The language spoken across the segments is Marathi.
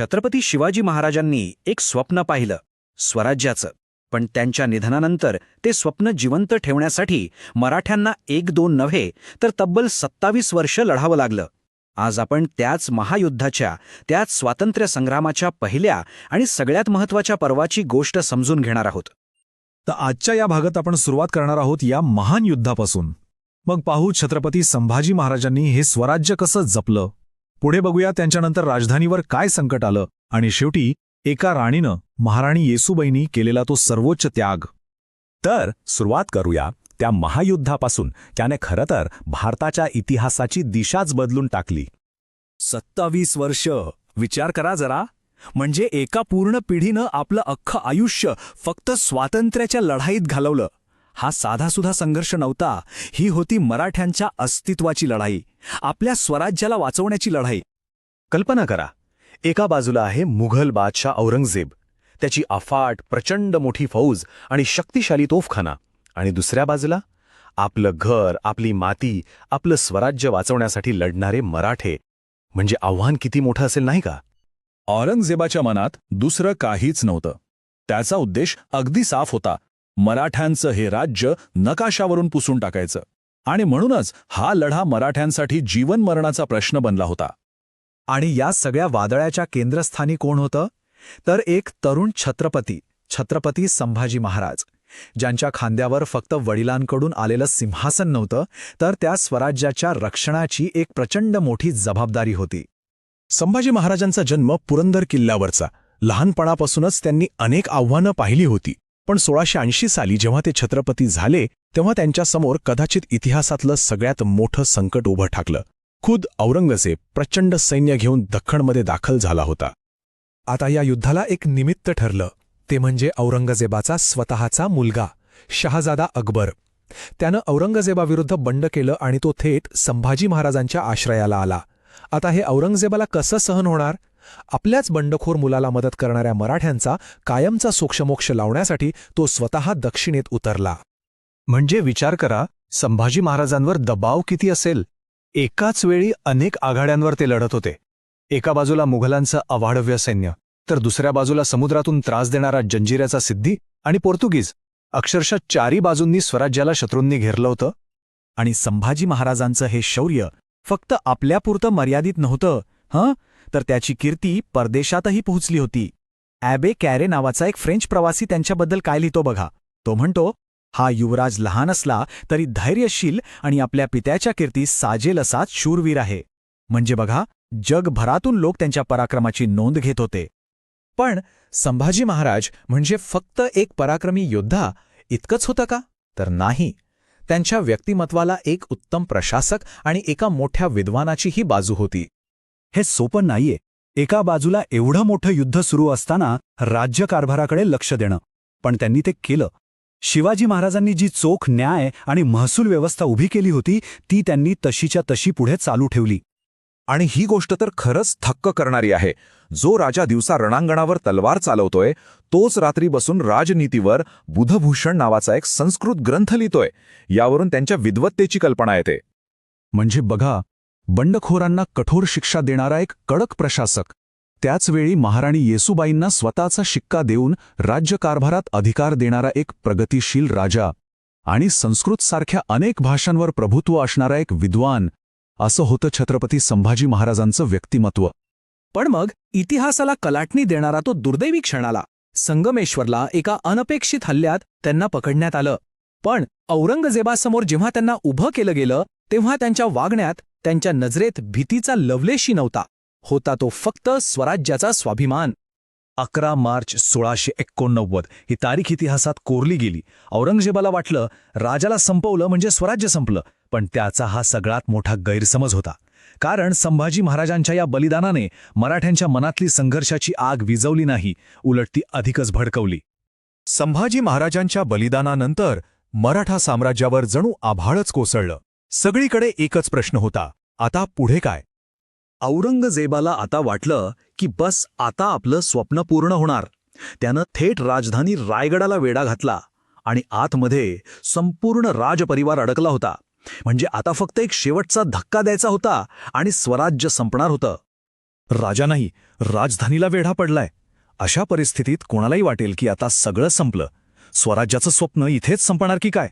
छत्रपती शिवाजी महाराजांनी एक स्वप्न पाहिलं स्वराज्याचं. पण त्यांच्या निधनानंतर ते स्वप्न जिवंत ठेवण्यासाठी मराठ्यांना एक दोन नव्हे तर तब्बल सत्तावीस वर्ष लढावं लागलं. आज आपण त्याच महायुद्धाच्या त्याच स्वातंत्र्य संग्रामाच्या पहिल्या आणि सगळ्यात महत्त्वाच्या पर्वाची गोष्ट समजून घेणार आहोत. तर आजच्या या भागात आपण सुरुवात करणार आहोत या महान युद्धापासून. मग पाहू छत्रपती संभाजी महाराजांनी हे स्वराज्य कसं जपलं. पुढे बघूया त्यांच्यानंतर राजधानीवर काय संकट आलं. आणि शेवटी एका राणीनं महाराणी येसुबाईंनी केलेला तो सर्वोच्च त्याग. तर सुरुवात करूया त्या महायुद्धापासून. त्याने खरंतर भारताच्या इतिहासाची दिशाच बदलून टाकली. सत्तावीस वर्ष. विचार करा जरा. म्हणजे एका पूर्ण पिढीनं आपलं अख्खं आयुष्य फक्त स्वातंत्र्याच्या लढाईत घालवलं. हा साधासुधा संघर्ष नव्हता. ही होती मराठ्यांच्या अस्तित्वाची लढाई. आपल्या स्वराज्याला वाचवण्याची लढाई. कल्पना करा. एका बाजूला आहे मुघल बादशाह औरंगजेब. त्याची अफाट प्रचंड मोठी फौज आणि शक्तिशाली तोफखाना. आणि दुसऱ्या बाजूला? आपलं घर आपली माती आपलं स्वराज्य वाचवण्यासाठी लढणारे मराठे. म्हणजे आव्हान किती मोठं असेल नाही का? औरंगजेबाच्या मनात दुसरं काहीच नव्हतं. त्याचा उद्देश अगदी साफ होता. मराठ्यांचं हे राज्य नकाशावरून पुसून टाकायचं. आणि म्हणूनच हा लढा मराठ्यांसाठी जीवन मरणाचा प्रश्न बनला होता. आणि या सगळ्या वादळाच्या केंद्रस्थानी कोण होतं? तर एक तरुण छत्रपती छत्रपती संभाजी महाराज. ज्यांच्या खांद्यावर फक्त वडिलांकडून आलेलं सिंहासन नव्हतं तर त्या स्वराज्याच्या रक्षणाची एक प्रचंड मोठी जबाबदारी होती. संभाजी महाराजांचा जन्म पुरंदर किल्ल्यावरचा. लहानपणापासूनच त्यांनी अनेक आव्हानं पाहिली होती. पण सोळाशे ऐंशी साली जेव्हा ते छत्रपती झाले तेव्हा त्यांच्यासमोर कदाचित इतिहासातलं सगळ्यात मोठं संकट उभं ठाकलं. खुद औरंगजेब प्रचंड सैन्य घेऊन दख्खणमध्ये दाखल झाला होता. आता या युद्धाला एक निमित्त ठरलं. ते म्हणजे औरंगजेबाचा स्वतःचा मुलगा शहाजादा अकबर. त्यानं औरंगजेबाविरुद्ध बंड केलं आणि तो थेट संभाजी महाराजांच्या आश्रयाला आला. आता हे औरंगजेबाला कसं सहन होणार? आपल्याच बंडखोर मुलाला मदत करणाऱ्या मराठ्यांचा कायमचा सोक्षमोक्ष लावण्यासाठी तो स्वतः दक्षिणेत उतरला. म्हणजे विचार करा संभाजी महाराजांवर दबाव किती असेल? एकाच वेळी अनेक आघाड्यांवर ते लढत होते. एका बाजूला मुघलांचं अवाढव्य सैन्य तर दुसऱ्या बाजूला समुद्रातून त्रास देणारा जंजिऱ्याचा सिद्धी आणि पोर्तुगीज. अक्षरशः चारी बाजूंनी स्वराज्याला शत्रूंनी घेरलं होतं. आणि संभाजी महाराजांचं हे शौर्य फक्त आपल्यापुरतं मर्यादित नव्हतं हं? तर त्याची कीर्ती परदेशातही पोहोचली होती. ॲबे कॅरे नावाचा एक फ्रेंच प्रवासी त्यांच्याबद्दल काय लिहितो बघा. तो म्हणतो हा युवराज लहान असला तरी धैर्यशील आणि आपल्या पित्याच्या कीर्ती साजेल असा शूरवीर आहे. म्हणजे बघा जगभरातून लोक त्यांच्या पराक्रमाची नोंद घेत होते. पण संभाजी महाराज म्हणजे फक्त एक पराक्रमी योद्धा इतकंच होतं का? तर नाही. त्यांच्या व्यक्तिमत्वाला एक उत्तम प्रशासक आणि एका मोठ्या विद्वानाचीही बाजू होती. हे सोपं नाहीये. एका बाजूला एवढं मोठं युद्ध सुरू असताना राज्यकारभाराकडे लक्ष देणं. पण त्यांनी ते केलं. शिवाजी महाराजांनी जी चोख न्याय आणि महसूल व्यवस्था उभी केली होती ती त्यांनी तशीच्या तशी पुढे चालू ठेवली. आणि ही गोष्ट तर खरंच थक्क करणारी आहे. जो राजा दिवसा रणांगणावर तलवार चालवतोय तोच रात्री बसून राजनीतीवर बुधभूषण नावाचा एक संस्कृत ग्रंथ लिहितोय. यावरून त्यांच्या विद्वत्तेची कल्पना येते. म्हणजे बघा बंडखोरांना कठोर शिक्षा देणारा एक कडक प्रशासक. त्याचवेळी महाराणी येसुबाईंना स्वतःचा शिक्का देऊन राज्यकारभारात अधिकार देणारा एक प्रगतिशील राजा आणि संस्कृतसारख्या अनेक भाषांवर प्रभुत्व असणारा एक विद्वान असं होतं छत्रपती संभाजी महाराजांचं व्यक्तिमत्व. पण मग इतिहासाला कलाटणी देणारा तो दुर्दैवी क्षण आला संगमेश्वरला एका अनपेक्षित हल्ल्यात त्यांना पकडण्यात आलं. पण औरंगजेबासमोर जेव्हा त्यांना उभं केलं गेलं तेव्हा त्यांच्या वागण्यात त्यांच्या नजरेत भीतीचा लवलेशी नव्हता. होता तो फक्त स्वराज्याचा स्वाभिमान. अकरा मार्च सोळाशे एकोणनव्वद ही तारीख इतिहासात कोरली गेली. औरंगजेबाला वाटलं राजाला संपवलं म्हणजे स्वराज्य संपलं पण त्याचा हा सगळ्यात मोठा गैरसमज होता. कारण संभाजी महाराजांच्या या बलिदानाने मराठ्यांच्या मनातली संघर्षाची आग विझवली नाही उलट ती अधिकच भडकवली. संभाजी महाराजांच्या बलिदानानंतर मराठा साम्राज्यावर जणू आभाळच कोसळलं. सगळीकडे एकच प्रश्न होता आता पुढे काय? औरंगजेबाला आता वाटलं की बस आता आपलं स्वप्न पूर्ण होणार. त्यानं थेट राजधानी रायगडाला वेढा घातला आणि आतमध्ये संपूर्ण राजपरिवार अडकला होता. म्हणजे आता फक्त एक शेवटचा धक्का द्यायचा होता आणि स्वराज्य संपणार होतं. राजा नाही राजधानीला वेढा पडलाय. अशा परिस्थितीत कोणालाही वाटेल की आता सगळं संपलं. स्वराज्याचं स्वप्न इथेच संपणार की काय?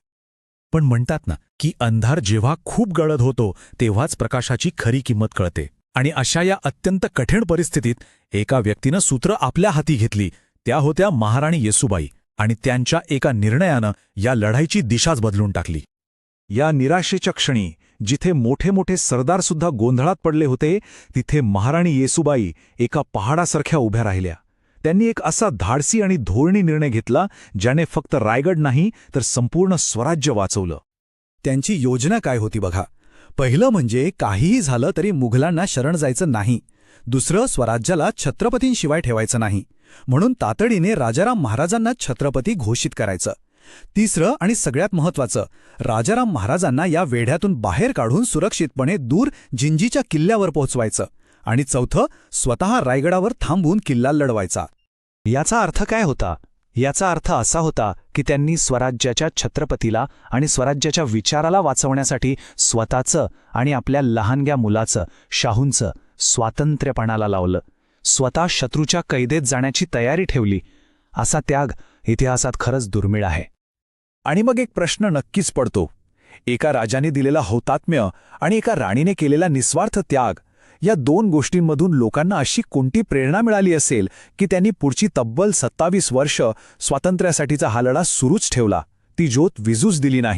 पण म्हणतात ना की अंधार जेव्हा खूप गळत होतो तेव्हाच प्रकाशाची खरी किंमत कळते. आणि अशा या अत्यंत कठीण परिस्थितीत एका व्यक्तीनं सूत्र आपल्या हाती घेतली त्या होत्या महाराणी येसुबाई आणि त्यांच्या एका निर्णयानं या लढाईची दिशाच बदलून टाकली. या निराशेच्या क्षणी जिथे मोठे मोठे सरदारसुद्धा गोंधळात पडले होते तिथे महाराणी येसुबाई एका पहाडासारख्या उभ्या राहिल्या. त्यांनी एक असा धाडसी आणि धोरणी निर्णय घेतला ज्याने फक्त रायगड नाही तर संपूर्ण स्वराज्य वाचवलं. त्यांची योजना काय होती बघा. पहिलं म्हणजे काहीही झालं तरी मुघलांना शरण जायचं नाही. दुसरं स्वराज्याला छत्रपतींशिवाय ठेवायचं नाही. म्हणून तातडीने राजाराम महाराजांना छत्रपती घोषित करायचं. तिसरं आणि सगळ्यात महत्वाचं राजाराम महाराजांना या वेढ्यातून बाहेर काढून सुरक्षितपणे दूर जिंजीच्या किल्ल्यावर पोहोचवायचं. आणि चौथं स्वतः रायगडावर थांबून किल्ला लढवायचा. याचा अर्थ काय होता? याचा अर्थ असा होता की त्यांनी स्वराज्याच्या छत्रपतीला आणि स्वराज्याच्या विचाराला वाचवण्यासाठी स्वतःचं आणि आपल्या लहानग्या मुलाचं शाहूंचं स्वातंत्र्यपणाला लावलं. स्वतः शत्रूच्या कैदेत जाण्याची तयारी ठेवली. असा त्याग इतिहासात खरंच दुर्मिळ आहे. आणि मग एक प्रश्न नक्कीच पडतो. एका राजाने दिलेला हौतात्म्य आणि एका राणीने केलेला निस्वार्थ त्याग या दोन गोष्टींमधून लोकांना अशी कोणती प्रेरणा मिळाली असेल की त्यांनी पुढची तब्बल सत्तावीस वर्ष स्वातंत्र्यासाठीचा हा लढा सुरूच ठेवला? ती ज्योत विजूच दिली नाही.